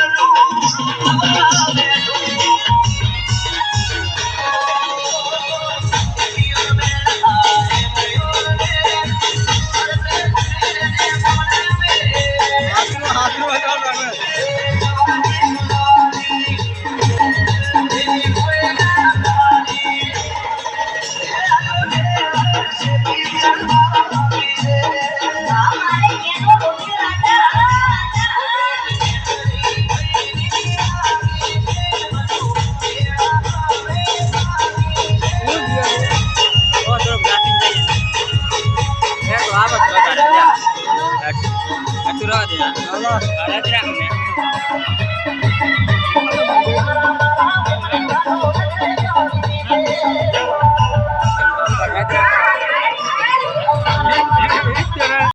একটু রাখা দিন